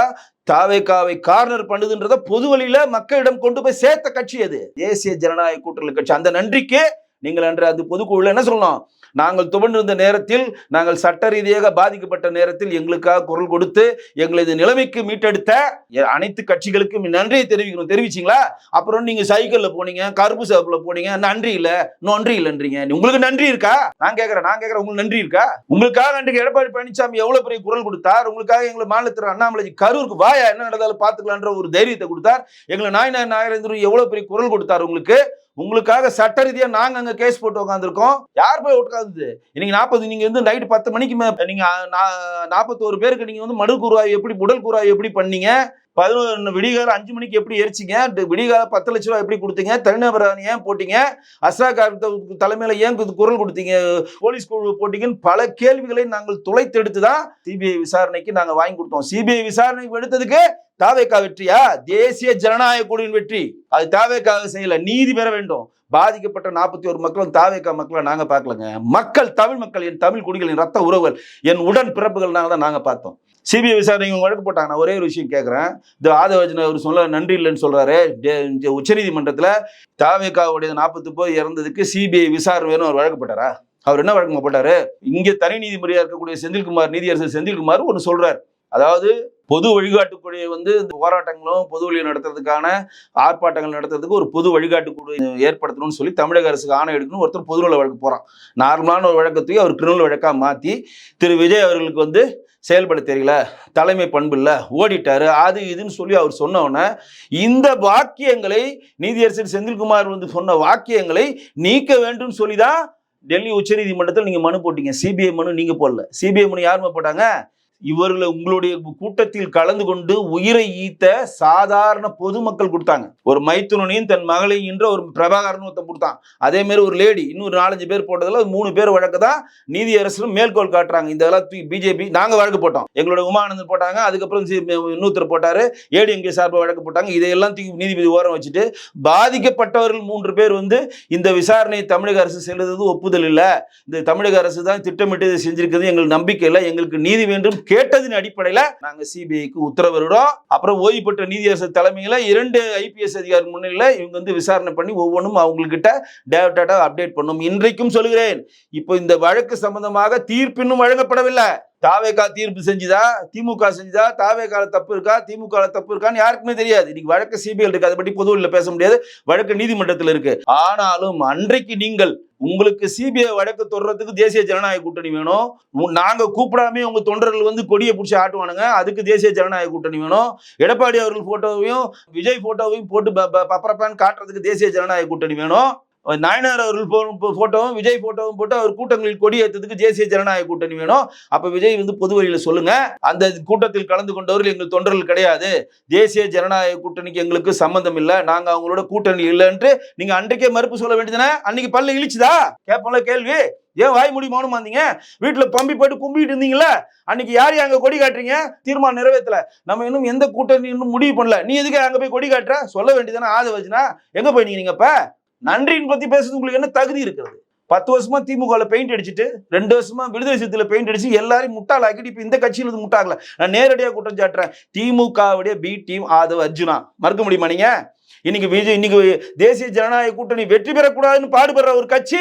தாவேக்காவை கார்னர் பண்ணுதுன்றத பொது வழியில மக்களிடம் கொண்டு போய் சேர்த்த கட்சி அது. தேசிய ஜனநாயக கூட்டணி கட்சி. அந்த நன்றிக்கு நீங்கள் அன்று அது பொதுக்குழுல என்ன சொல்லலாம்? நாங்கள் துவண்டிருந்த நேரத்தில் நாங்கள் சட்ட ரீதியாக பாதிக்கப்பட்ட நேரத்தில் எங்களுக்காக குரல் கொடுத்து எங்களது நிலைமைக்கு மீட்டெடுத்த அனைத்து கட்சிகளுக்கும் நன்றியை தெரிவிக்கணும். தெரிவிச்சிங்களா? அப்புறம் நீங்க சைக்கிள்ல போனீங்க கருப்பு சேப்புல போனீங்க நன்றி இல்ல நன்றி இல்லைன்றீங்க. உங்களுக்கு நன்றி இருக்கா? நான் கேட்கறேன் நான் கேட்கறேன் உங்களுக்கு நன்றி இருக்கா? உங்களுக்காக அன்றைக்கு எடப்பாடி பழனிசாமி எவ்வளவு பெரிய குரல் கொடுத்தார் உங்களுக்காக எங்களை மாநிலத்தில் அண்ணாமலை கரூருக்கு வாயா என்ன நடந்தாலும் பாத்துக்கலான்ற ஒரு தைரியத்தை கொடுத்தார். எங்களை நாயனார் நாகரேந்திரன் எவ்வளவு பெரிய குரல் கொடுத்தார் உங்களுக்கு? உங்களுக்காக சட்ட ரீதியா நாங்க அங்க கேஸ் போட்டு உட்காந்துருக்கோம் யார் போய் உட்காந்து இன்னைக்கு நாற்பது நீங்க வந்து நைட்டு பத்து மணிக்கு மே நீங்க நாற்பத்தோரு பேருக்கு நீங்க வந்து மடு கூறாய் எப்படி உடல் கூறாய் எப்படி பண்ணீங்க? பதினொன்று விடிகாலம் அஞ்சு மணிக்கு எப்படி எரிச்சிங்க ட- விடிகால பத்து லட்ச ரூபா எப்படி கொடுத்தீங்க? தனிநபர் ஏன் போட்டீங்க? அஸ்ரா தலைமையில ஏன் குரல் கொடுத்தீங்க? போலீஸ் குழு போட்டீங்கன்னு பல கேள்விகளை நாங்கள் துளைத்தெடுத்து தான் சிபிஐ விசாரணைக்கு நாங்கள் வாங்கி கொடுத்தோம். சிபிஐ விசாரணைக்கு எடுத்ததுக்கு தாவேக்கா வெற்றியா? தேசிய ஜனநாயக குழுவின் வெற்றி. அது தாவேக்காக செய்யல. நீதி பெற வேண்டும். பாதிக்கப்பட்ட நாற்பத்தி ஒரு மக்களும் தாவேக்கா மக்களை நாங்கள் பார்க்கலங்க. மக்கள் தமிழ் மக்கள் என் தமிழ் குடிகள் என் ரத்த உறவுகள் என் உடன் பிறப்புகள் தான் நாங்கள் பார்த்தோம். சிபிஐ விசாரணை வழக்கு போட்டாங்க நான் ஒரே ஒரு விஷயம் கேட்குறேன் இந்த ஆதவஜன் அவர் சொல்ல நன்றி இல்லைன்னு சொல்கிறாரு இந்த உச்சநீதிமன்றத்தில் தாவேக்காவுடைய நாற்பத்து போய் இறந்ததுக்கு சிபிஐ விசாரணை வேணும் அவர் வழக்கு போட்டாரா அவர் என்ன வழக்கு போட்டாரு? இங்கே தனி நீதிபதியாக இருக்கக்கூடிய செந்தில்குமார் நீதியரசர் செந்தில்குமார் ஒன்று சொல்கிறார் அதாவது பொது வழிகாட்டுக்குழுவை வந்து இந்த போராட்டங்களும் பொது வழியை நடத்துறதுக்கான ஆர்ப்பாட்டங்கள் நடத்துறதுக்கு ஒரு பொது வழிகாட்டுக்குழு ஏற்படுத்தணும்னு சொல்லி தமிழக அரசுக்கு ஆணை எடுக்கணும் ஒருத்தர் பொதுநல வழக்கு போகிறான் நார்மலான ஒரு வழக்கத்தையும் அவர் கிரிமினல் வழக்காக மாற்றி திரு விஜய் அவர்களுக்கு வந்து செயல்பட தெரியல தலைமை பண்பு இல்லை. ஓடிட்டாரு. அது இதுன்னு சொல்லி அவர் சொன்னவுடனே இந்த வாக்கியங்களை நீதியரசர் செந்தில்குமார் வந்து சொன்ன வாக்கியங்களை நீக்க வேண்டும் சொல்லிதான் டெல்லி உச்சநீதிமன்றத்தில் நீங்க மனு போட்டீங்க. சிபிஐ மனு நீங்க போடல. சிபிஐ மனு யாருமே போட்டாங்க? இவர்களை உங்களுடைய கூட்டத்தில் கலந்து கொண்டு உயிரை ஈத்த சாதாரண பொதுமக்கள் கொடுத்தாங்க. ஒரு மைத்துனனையும் தன் மகளை என்ற ஒரு பிரபாகரன் ஒருத்தன் கொடுத்தான். அதே மாதிரி ஒரு லேடி இன்னொரு நாலஞ்சு பேர் போட்டதில் மூணு பேர் வழக்கு தான் நீதியரசரும் மேற்கோள் காட்டுறாங்க. இந்த பிஜேபி நாங்கள் வழக்கு போட்டோம். எங்களோட உமானந்தன் போட்டாங்க அதுக்கப்புறம் இன்னொருத்தர் போட்டாரு ஏடிஎம்கே சார்பாக வழக்கு போட்டாங்க. இதையெல்லாம் தூக்கி நீதிபதி ஓரம் வச்சுட்டு பாதிக்கப்பட்டவர்கள் மூன்று பேர் வந்து இந்த விசாரணை தமிழக அரசு செல்வது ஒப்புதல் இல்லை. இந்த தமிழக அரசு தான் திட்டமிட்டு செஞ்சிருக்கிறது எங்களுக்கு நம்பிக்கை இல்லை. எங்களுக்கு நீதி வேண்டும். கேட்டதின் அடிப்படையில் நாங்க சிபிஐக்கு உத்தரவிடுறோம். அப்புறம் ஓய்வு பெற்ற நீதியரசர் தலைமையில இரண்டு ஐபிஎஸ் அதிகாரி முன்னிலையில் இவங்க வந்து விசாரணை பண்ணி ஒவ்வொன்றும் அவங்கக்கிட்ட டேட்டா அப்டேட் பண்ணும். இன்றைக்கும் சொல்கிறேன் இப்போ இந்த வழக்கு சம்பந்தமாக தீர்ப்பு இன்னும் வழங்கப்படவில்லை. தாவேகா தீர்ப்பு செஞ்சுதா? திமுக செஞ்சுதா? தாவேகால தப்பு இருக்கா? திமுக தப்பு இருக்கான்னு யாருக்குமே தெரியாது. இன்னைக்கு வழக்கு சிபிஐ இருக்கு. அதை பற்றி பொதுவில் பேச முடியாது. வழக்கு நீதிமன்றத்தில் இருக்கு. ஆனாலும் அன்றைக்கு நீங்கள் உங்களுக்கு சிபிஐ வழக்கு தொடர்றதுக்கு தேசிய ஜனநாயக கூட்டணி வேணும். நாங்க கூப்பிடாமே உங்க தொண்டர்கள் வந்து கொடியை பிடிச்சி ஆட்டுவானுங்க. அதுக்கு தேசிய ஜனநாயக கூட்டணி வேணும். எடப்பாடி அவர்கள் போட்டோவையும் விஜய் போட்டோவையும் போட்டு ப- ப- பப்பரப்பான்னு காட்டுறதுக்கு தேசிய ஜனநாயக கூட்டணி வேணும். நாயனார் அவர்கள் போட்டோவும் விஜய் போட்டோவும் போட்டு அவர் கூட்டங்களில் கொடி ஏற்றதுக்கு தேசிய ஜனநாயக கூட்டணி வேணும். அப்ப விஜய் வந்து பொது வழியில சொல்லுங்க. அந்த கூட்டத்தில் கலந்து கொண்டவர்கள் எங்கள் தொண்டர்கள் கிடையாது. தேசிய ஜனநாயக கூட்டணிக்கு எங்களுக்கு சம்பந்தம் இல்லை. நாங்க அவங்களோட கூட்டணி இல்லைன்ட்டு நீங்க அன்றைக்கே மறுப்பு சொல்ல வேண்டியதுனா அன்னைக்கு பல்ல இழிச்சுதா? கேட்போம்ல கேள்வி. ஏன் வாய் மூடி மௌனமா இருந்தீங்க வீட்டுல பம்பி போயிட்டு கும்பிட்டு இருந்தீங்களா அன்னைக்கு யார் அங்க கொடி காட்டுறீங்க? தீர்மானம் நிறைவேற்றல நம்ம இன்னும் எந்த கூட்டணி இன்னும் முடிவு பண்ணல. நீ எதுக்கு அங்க போய் கொடி காட்டுற? சொல்ல வேண்டியதானே ஆத வச்சுனா எங்க போய் நீங்க இப்ப நன்றியின் பத்தி பேசுறது உங்களுக்கு என்ன தகுதி இருக்கிறது? பத்து வருஷமா திமுகல பெயிண்ட் அடிச்சுட்டு ரெண்டு வருஷமா விடுதலை சிறுத்தையில பெயிண்ட் அடிச்சு எல்லாரையும் முட்டாளாக்கிட்டு இப்ப இந்த கட்சியில இருந்து முட்டாகல. நான் நேரடியாக குற்றம் சாட்டுறேன். திமுகவுடைய பி டீம் ஆதவ் அர்ஜுனா. மறுக்க முடியுமா நீங்க? இன்னைக்கு விஜய் இன்னைக்கு தேசிய ஜனநாயக கூட்டணி வெற்றி பெறக்கூடாதுன்னு பாடுபடுற ஒரு கட்சி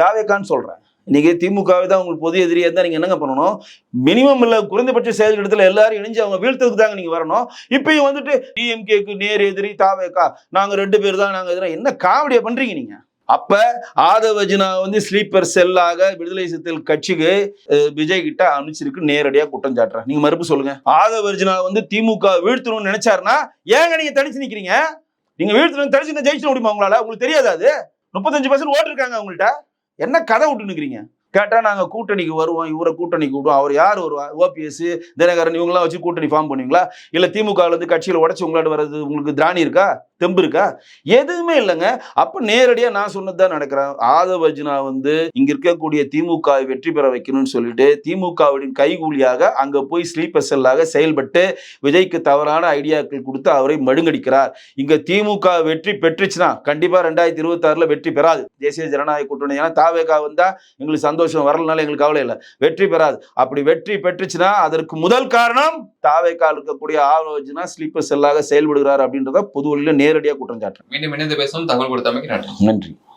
தாவேக்கான்னு சொல்றேன். இன்னைக்கு திமுகவை தான் உங்களுக்கு பொது எதிரியா இருந்தா நீங்க என்னங்க பண்ணணும்? மினிமம் இல்லை குறைந்தபட்ச செயல் இடத்துல எல்லாரும் இணைஞ்சு அவங்க வீழ்த்ததுக்கு தாங்க நீங்க வரணும். இப்பயும் வந்துட்டு டிஎம்கேக்கு நேர் எதிரி தாவேக்கா. நாங்க ரெண்டு பேர் தான் நாங்க எதிராக என்ன காவடியை பண்றீங்க நீங்க? அப்ப ஆதவஜினா வந்து ஸ்லீப்பர் செல்லாக விடுதலை சிறுத்தைகள் கட்சிக்கு விஜய் கிட்ட அனுப்பிச்சிருக்கு நேரடியா குற்றம் சாட்டுறேன் நீங்க மறுப்பு சொல்லுங்க. ஆதவர்ஜினா வந்து திமுக வீழ்த்தணும்னு நினைச்சாருன்னா ஏங்க நீங்க தனிச்சு நிக்கிறீங்க? நீங்க வீழ்த்தணும் தடிச்சு ஜெயிச்சிட முடியுமா உங்களால? உங்களுக்கு தெரியாது அது? முப்பத்தஞ்சு பர்சன்ட் ஓட்டு இருக்காங்க உங்கள்ட்ட என்ன கதை விட்டு கேட்டால் நாங்கள் கூட்டணிக்கு வருவோம் இவரை கூட்டணிக்கு விடுவோம். அவர் யார் வருவா? ஓபிஎஸ் தினகரன் இவங்களாம் வச்சு கூட்டணி ஃபார்ம் பண்ணுவீங்களா? இல்லை திமுகல இருந்து உடச்சி உடைச்சு உங்களாட்ட வர்றது உங்களுக்கு திராணி இருக்கா? தெம்பு இருக்கா? எதுவுமே இல்லைங்க. அப்ப நேரடியா நான் சொன்னதுதான் நடக்கிறேன். ஆதவஜினா வந்து இங்க இருக்கக்கூடிய திமுக வெற்றி பெற வைக்கணும்னு சொல்லிட்டு திமுகவின் கைகூலியாக அங்க போய் ஸ்லீப்பர் செல்லாக செயல்பட்டு விஜய்க்கு தவறான ஐடியாக்கள் கொடுத்து அவரை மழுங்கடிக்கிறார் இங்க திமுக வெற்றி பெற்றுச்சுன்னா கண்டிப்பா ரெண்டாயிரத்தி இருபத்தி ஆறுல வெற்றி பெறாது. தேசிய ஜனநாயக கூட்டணி. ஏன்னா தாவேகா வந்தா எங்களுக்கு சந்தோஷம் வரலனால எங்களுக்கு கவலை இல்லை. வெற்றி பெறாது. அப்படி வெற்றி பெற்றுச்சுன்னா அதற்கு முதல் காரணம் தாவேகா இருக்கக்கூடிய ஆலோசனா ஸ்லீப்பர் செல்லாக செயல்படுகிறார் அப்படின்றத பொதுவெளியில் நேரடியாக குற்றம் சாட்டுறேன் மீண்டும் இணைந்து பேசும் தகவல் கொடுத்தமைக்கு நன்றி. நன்றி.